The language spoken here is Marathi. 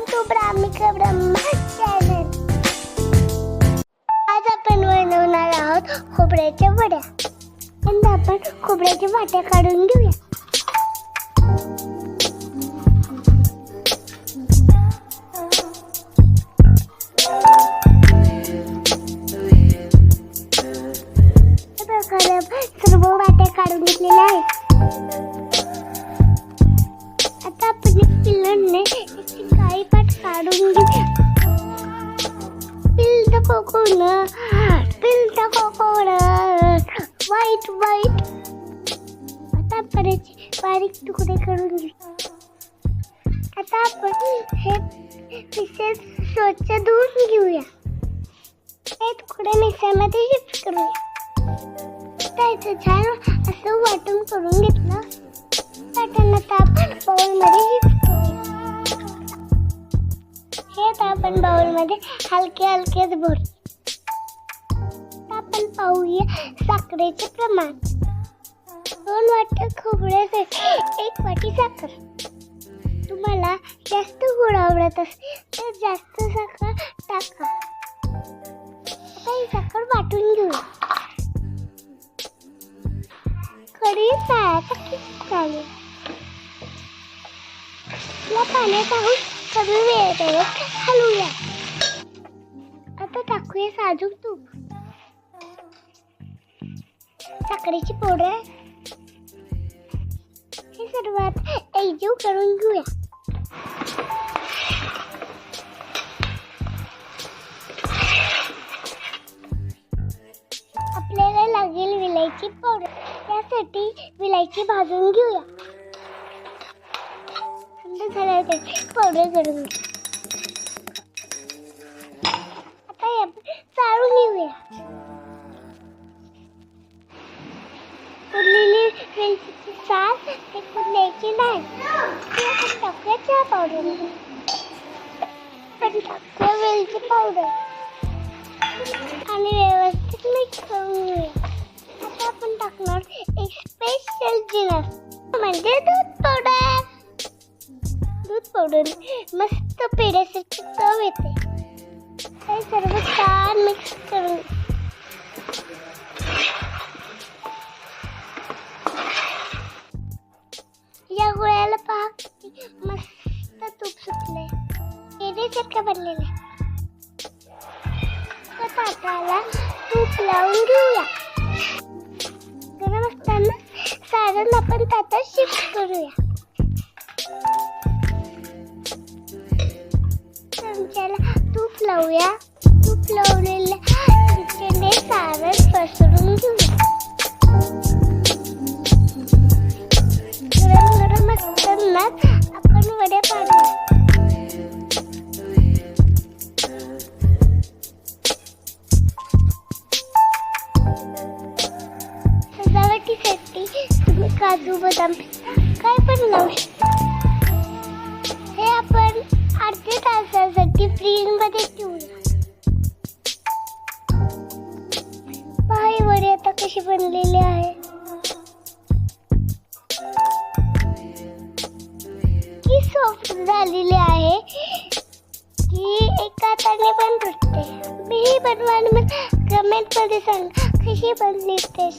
Welcome to Brahmika Brahma channel आज आपण बनवणार आहोत खोबऱ्याच्या वड्या. यंदा आपण खोबऱ्याच्या वाट्या काढून घेऊया. प्रकारे सर्व वाट्या काढून घेतलेल्या आहेत. आता आपण पिल्लरने काढून घेऊया पिल्ट कोकोण पिल्ल कोकोण वाईट वाईट आता आपण याचे बारीक तुकडे करून घेऊ आता आपण हे पिसेस स्वच्छ धुवून घेऊया. हे तुकडे मिक्सरमध्ये शिफ्ट करूया. त्याचं छान असं वाटून करून घेतलं. वाटण आता आपण बाउलमध्ये शिफ्ट आपण बाउलमध्ये हलके हलकेच भरू. आपण पाहूया साखरेचे प्रमाण. दोन वाट्या खोबऱ्यासाठी एक वाटी साखर. तुम्हाला जास्त गोड आवडत असेल तर जास्त साखर टाका. आता ही साखर वाटून घेऊ. कढी तळायचा किस चालेल. आपल्या पाण्यात आहोत. कमी वेळेवर घालूया आता टाकूया साजूक तूप. साखरेची पोडर हे सर्वात एकजीव करून घेऊया. आपल्याला लागेल विलायची पावडर त्यासाठी विलायची भाजून घेऊया. थंड झाल्यावर त्याची करून आता चाळून घेऊया उरलेली वेलचीची साल नाही टाकूया चहा पावडर पण टाकूया वेलची पावडर आणि व्यवस्थित मिक्स करून घेऊया. आता आपण टाकणार एक स्पेशल जिनस म्हणजे दूध पावडर दूध पावडर मस्त पेढ्यासारखी चव येते. हे सर्व छान मिक्स करून. या गोळ्याला पहा किती मस्त तूप सुटलंय. पेढ्यासारखं बनलेलं आहे. त्या ताटाला तूप लावून घेऊया. गरम असताना सारण आपण ताटात शिफ्ट करूया. लावूया. खूप लावलेल्या चमच्याने सारण पसरून घेऊ. गरम गरम असताना आपण वड्या पाडू सजावटीसाठी तुम्ही काजू बदाम काय पण लावू शकता. हे आपण अर्ध्या तासासाठी फ्री चटणी पण तुटते मी ही बनवायला कमेंटमध्ये सांगा कशी बनली टेस्ट